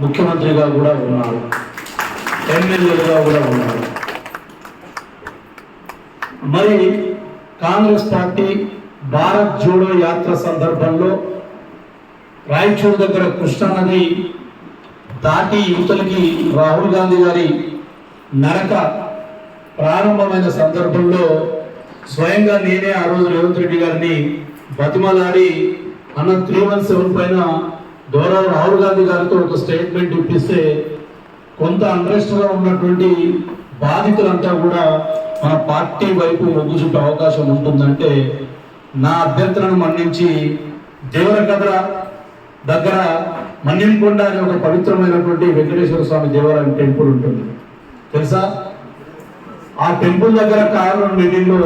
ముఖ్యమంత్రిగా కూడా ఉన్నారు. ఎమ్మెల్యేలుగా కూడా ఉన్నారు. మరి కాంగ్రెస్ పార్టీ భారత్ జోడో యాత్ర సందర్భంలో రాయచూరు దగ్గర కృష్ణానది దాటి యువతలకి రాహుల్ గాంధీ గారి నరక ప్రారంభమైన సందర్భంలో స్వయంగా నేనే ఆ రోజు రేవంత్ రెడ్డి గారిని బతిమలాడి అన్న త్రీ వన్ సెవెన్ పైన గౌరవ రాహుల్ గాంధీ గారితో ఒక స్టేట్మెంట్ ఇప్పిస్తే కొంత అంట్రెస్ట్గా ఉన్నటువంటి బాధితులంతా కూడా మన పార్టీ వైపు మొగ్గు చూపే అవకాశం ఉంటుందంటే నా అభ్యర్థనను మన్నించి దేవరకద్ర దగ్గర మన్యంకొండ అనే ఒక పవిత్రమైనటువంటి వెంకటేశ్వర స్వామి దేవాలయం టెంపుల్ ఉంటుంది. తెలుసా? ఆ టెంపుల్ దగ్గర కారణం మీటింగ్లో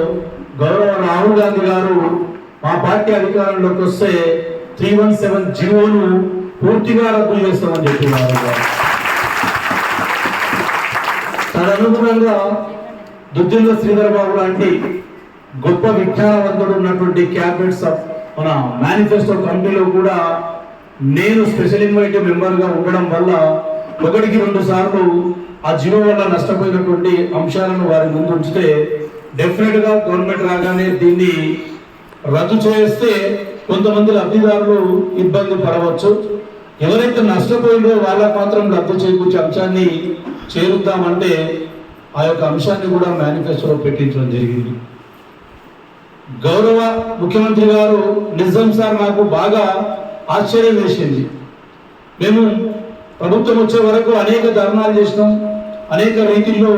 గౌరవ రాహుల్ గాంధీ గారు మా పార్టీ అధికారంలోకి వస్తే త్రీ వన్ సెవెన్ జీవోను పూర్తిగా రద్దు చేస్తామని చెప్పినారు. తదనుగుణంగా దుద్దిల్ల శ్రీధర్ బాబు లాంటి గొప్ప విజ్ఞానవంతుడు ఉన్నటువంటి క్యాబినెట్స్ మన మేనిఫెస్టో కమిటీలో కూడా నేను స్పెషల్ ఇన్వైట్ మెంబర్గా ఉండడం వల్ల ఒకటికి రెండు సార్లు ఆ జీవో వల్ల నష్టపోయినటువంటి అంశాలను వారి ముందు ఉంచితే డెఫినెట్గా గవర్నమెంట్ రాగానే దీన్ని రద్దు చేస్తే కొంతమంది లబ్ధిదారులు ఇబ్బంది పడవచ్చు. ఎవరైతే నష్టపోయిందో వాళ్ళకు మాత్రం లబ్ధి చేకూర్చే అంశాన్ని చేరుద్దామంటే ఆ యొక్క అంశాన్ని కూడా మేనిఫెస్టోలో పెట్టించడం జరిగింది. గౌరవ ముఖ్యమంత్రి గారు నిజం సార్ నాకు బాగా ఆశ్చర్యం వేసింది. మేము ప్రభుత్వం వచ్చే వరకు అనేక ధర్నాలు చేసినాం. అనేక రీతిల్లో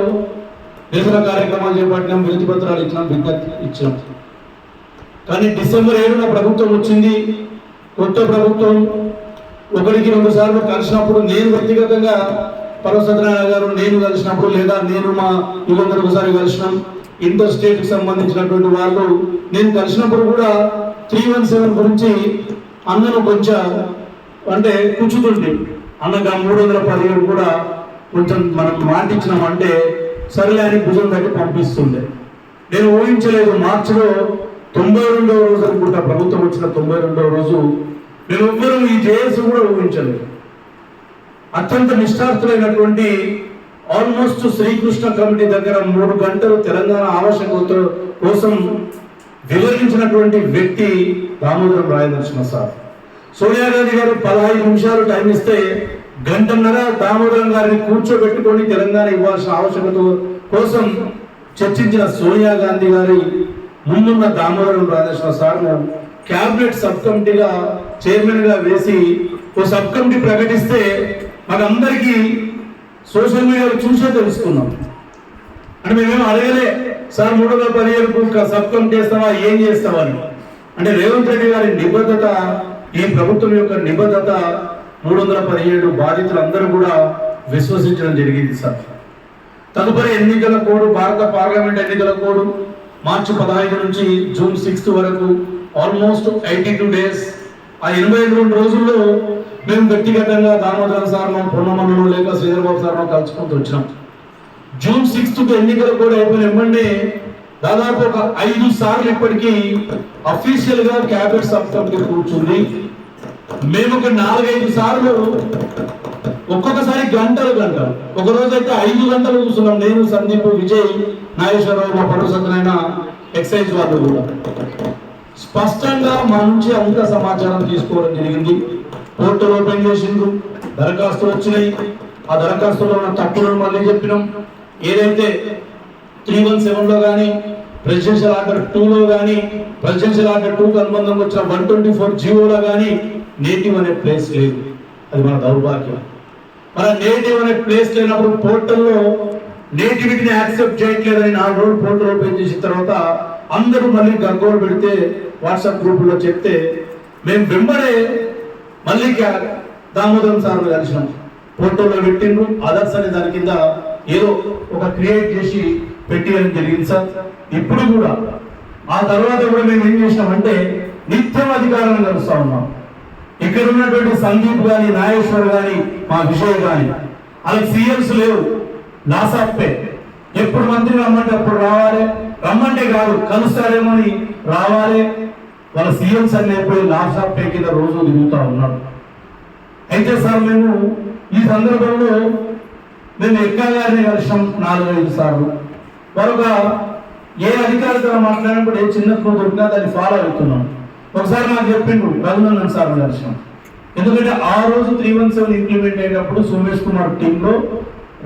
నిరసన కార్యక్రమాలు చేపట్టినాం. వినతి పత్రాలు ఇచ్చినాం. విజ్ఞప్తి ఇచ్చినాం. కానీ డిసెంబర్ ఏడున ప్రభుత్వం వచ్చింది. కొత్త ప్రభుత్వం ఒకరికి రెండు సార్లు కలిసినప్పుడు నేను వ్యక్తిగతంగా పర్వ సత్యనారాయణ గారు నేను కలిసినప్పుడు లేదా నేను మా యువకుడు ఒకసారి కలిసినాం. ఇంటర్ స్టేట్కి సంబంధించినటువంటి వాళ్ళు నేను కలిసినప్పుడు కూడా త్రీ వన్ సెవెన్ గురించి అన్నను కొంచెం అంటే కూర్చుతుంటే అన్నగా మూడు వందల పదిహేడు కూడా కొంచెం మనం మాటిచ్చినామంటే సరేలే అని భుజం దగ్గర పంపిస్తుండే. నేను ఊహించలేదు మార్చిలో తొంభై రెండవ రోజు అనుకుంటా ప్రభుత్వం వచ్చిన తొంభై రెండవ రోజు మేము ఎవ్వరూ ఈ జేఎస్ కూడా ఊహించలేదు. అత్యంత నిష్ఠార్థులైనటువంటి ఆల్మోస్ట్ శ్రీకృష్ణ కమిటీ దగ్గర మూడు గంటలు తెలంగాణ ఆవశ్యకత కోసం వివరించినటువంటి వ్యక్తి దామోదరం రాయదర్శన సార్. సోనియా గాంధీ గారు పదహైదు నిమిషాలు టైం ఇస్తే గంటన్నర దామోదరం గారిని కూర్చోబెట్టుకొని తెలంగాణ ఇవ్వాల్సిన ఆవశ్యకత కోసం చర్చించిన సోనియా గాంధీ గారి ముందున్న దామోదరం రాజేశ్వర సార్ను క్యాబినెట్ సబ్ కమిటీగా చైర్మన్గా వేసి ఓ సబ్ కమిటీ ప్రకటిస్తే మనందరికీ సోషల్ మీడియాలో చూసే తెలుసుకున్నాం. అంటే మేమేం అడగలే సార్ మూడు వందల పదిహేను సబ్ కమిటీ చేస్తావా ఏం చేస్తావా? అని. అంటే రేవంత్ రెడ్డి గారి నిబద్ధత ఈ ప్రభుత్వం యొక్క నిబద్ధత మూడు వందల పదిహేడు బాధితులందరూ కూడా విశ్వసించడం జరిగింది సార్. తదుపరి ఎన్నికల కోడ్ భారత పార్లమెంట్ ఎన్నికల కోడ్ మార్చి పదహైదు నుంచి జూన్ సిక్స్త్ వరకు ఆల్మోస్ట్ ఎయిటీ టూ డేస్. ఆ ఎనభై రెండు రోజుల్లో మేము వ్యక్తిగతంగా దామోదర సార్ను పొన్నమల్లు లేక శ్రీధరబాబు సార్ను కలుసుకుంటూ వచ్చినాం. జూన్ సిక్స్త్ ఎన్నికలు కూడా అయిపోయిన ఇవ్వండి దాదాపు ఒక ఐదు సార్లు ఇప్పటికీ అఫీషియల్గా క్యాబినెట్ సబ్ కమిటీ కూర్చుంది. మేము ఒక నాలుగైదు సార్లు ఒక్కొక్కసారి గంటలు గంటలు. ఒక రోజు అయితే ఐదు గంటలు కూర్చున్నాం. నేను సందీప్ విజయ్ నాగేశ్వరరావు మా ఎక్సైజ్ వాళ్ళు కూడా. స్పష్టంగా మా నుంచి అంత సమాచారం తీసుకోవడం జరిగింది. పోర్టల్ ఓపెన్ చేసిండ్రు. దరఖాస్తులు వచ్చినాయి. ఆ దరఖాస్తులో ఉన్న తప్పులను మళ్ళీ చెప్పినాం. ఏదైతే త్రీ వన్ సెవెన్లో కానీ ప్రెసిడెన్షియల్ ఆర్డర్ టూ లో కానీ ప్రెసిడెన్షియల్ ఆర్డర్ టూకు అనుబంధం వచ్చిన వన్ ట్వంటీ ఫోర్ జీవోలో కానీ నేటివ్ అనే ప్లేస్ లేదు. అది మన దౌర్భాగ్యం. మన నేటివ్ అనే ప్లేస్ లేనప్పుడు పోర్టల్లో నేటివిటీని యాక్సెప్ట్ చేయట్లేదని నాలుగు రోజులు పోర్టల్ ఓపెన్ చేసిన తర్వాత అందరూ మళ్ళీ గగ్గోలు పెడితే వాట్సాప్ గ్రూపుల్లో చెప్తే మేము వెంబడే మళ్ళీ దామోదరం సార్ కలిసినాం. ఫోటోలో పెట్టిండ్రు. అదర్స్ అనే దాని కింద ఏదో ఒక క్రియేట్ చేసి పెట్టియడం జరిగింది సార్. ఇప్పుడు కూడా ఆ తర్వాత కూడా మేము ఏం చేసినామంటే నిత్యం అధికారాన్ని కలుస్తా ఉన్నాం. ఇక్కడ ఉన్నటువంటి సందీప్ గాని నాగేశ్వర్ గాని మా విజయ్ గాని. వాళ్ళకి సీఎంస్ లేవు. లాస్ ఆఫ్ ఎప్పుడు మంత్రి రమ్మంటే అప్పుడు రావాలి. రమ్మంటే కాదు కలుస్తారేమో అని రావాలి. వాళ్ళ సీఎంస్ అన్ని అయిపోయి లాస్ ఆఫ్ పే కింద రోజు దిగుతూ ఉన్నారు. అయితే సార్ మేము ఈ సందర్భంలో మేము ఎక్కా గారిని కలిసాం నాలుగు ఐదు సార్లు. మరొక ఏ అధికారితో మాట్లాడినప్పుడు ఏ చిన్న దొరికినా దాన్ని ఫాలో అవుతున్నాం. ఒకసారి నాకు చెప్పిండు రఘునందన్ సార్ దర్శనం. ఎందుకంటే ఆ రోజు త్రీ వన్ సెవెన్ ఇంప్లిమెంట్ అయ్యేటప్పుడు సోమేష్ కుమార్ టీంలో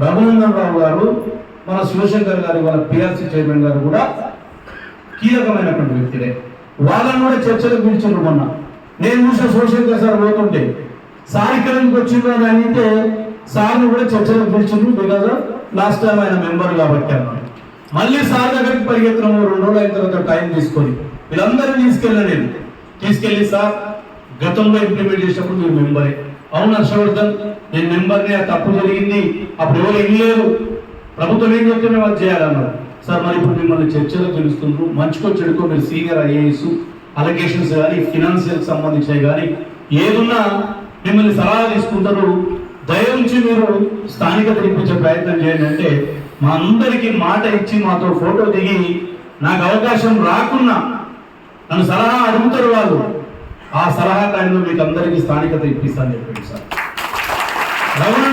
రఘునందన్ రావు గారు మన శివశంకర్ గారు వాళ్ళ పిఆర్సీ చైర్మన్ గారు కూడా కీలకమైనటువంటి వ్యక్తిలే. వాళ్ళని కూడా చర్చలకు పిలిచిండ్రు మొన్న. నేను చూసిన శివశంకర్ సార్ పోతుంటే సార్ ఇక్కడ వచ్చిండ్రు అని అంటే సార్ని కూడా చర్చలకు పిలిచిండ్రు బికాజ్ లాస్ట్ టైం ఆయన మెంబర్ కాబట్టి మళ్ళీ సార్ దగ్గరికి పరిగెత్తడం రెండు రోజులు అయిన తర్వాత టైం తీసుకొని వీళ్ళందరినీ తీసుకెళ్ళాను నేను తీసుకెళ్ళి సార్ గతంలో ఇంప్లిమెంట్ చేసినప్పుడు మీరు మెంబరే. అవును హర్షవర్ధన్? నేను మెంబర్ని ఆ తప్పు జరిగింది. అప్పుడు ఎవరు ఇవ్వలేదు ప్రభుత్వం ఏం చెప్తే మేము అది చేయాలన్నారు. సార్ మరి ఇప్పుడు మిమ్మల్ని చర్చలో తెలుస్తుండ్రు మంచుకో చెడుకో మీరు సీనియర్ ఐఏఎస్ అలొకేషన్స్ కానీ ఫినాన్షియల్ సంబంధించినవి కానీ ఏదున్నా మిమ్మల్ని సలహా తీసుకుంటారు. దయవుంచి మీరు స్థానిక తెప్పించే ప్రయత్నం చేయండి అంటే మా అందరికీ మాట ఇచ్చి మాతో ఫోటో దిగి నాకు అవకాశం రాకున్నా నన్ను సలహా అడుగుతారు వాళ్ళు. ఆ సలహా టైంలో మీకు అందరికీ స్థానికత ఇప్పిస్తాను చెప్పండి సార్. రమణ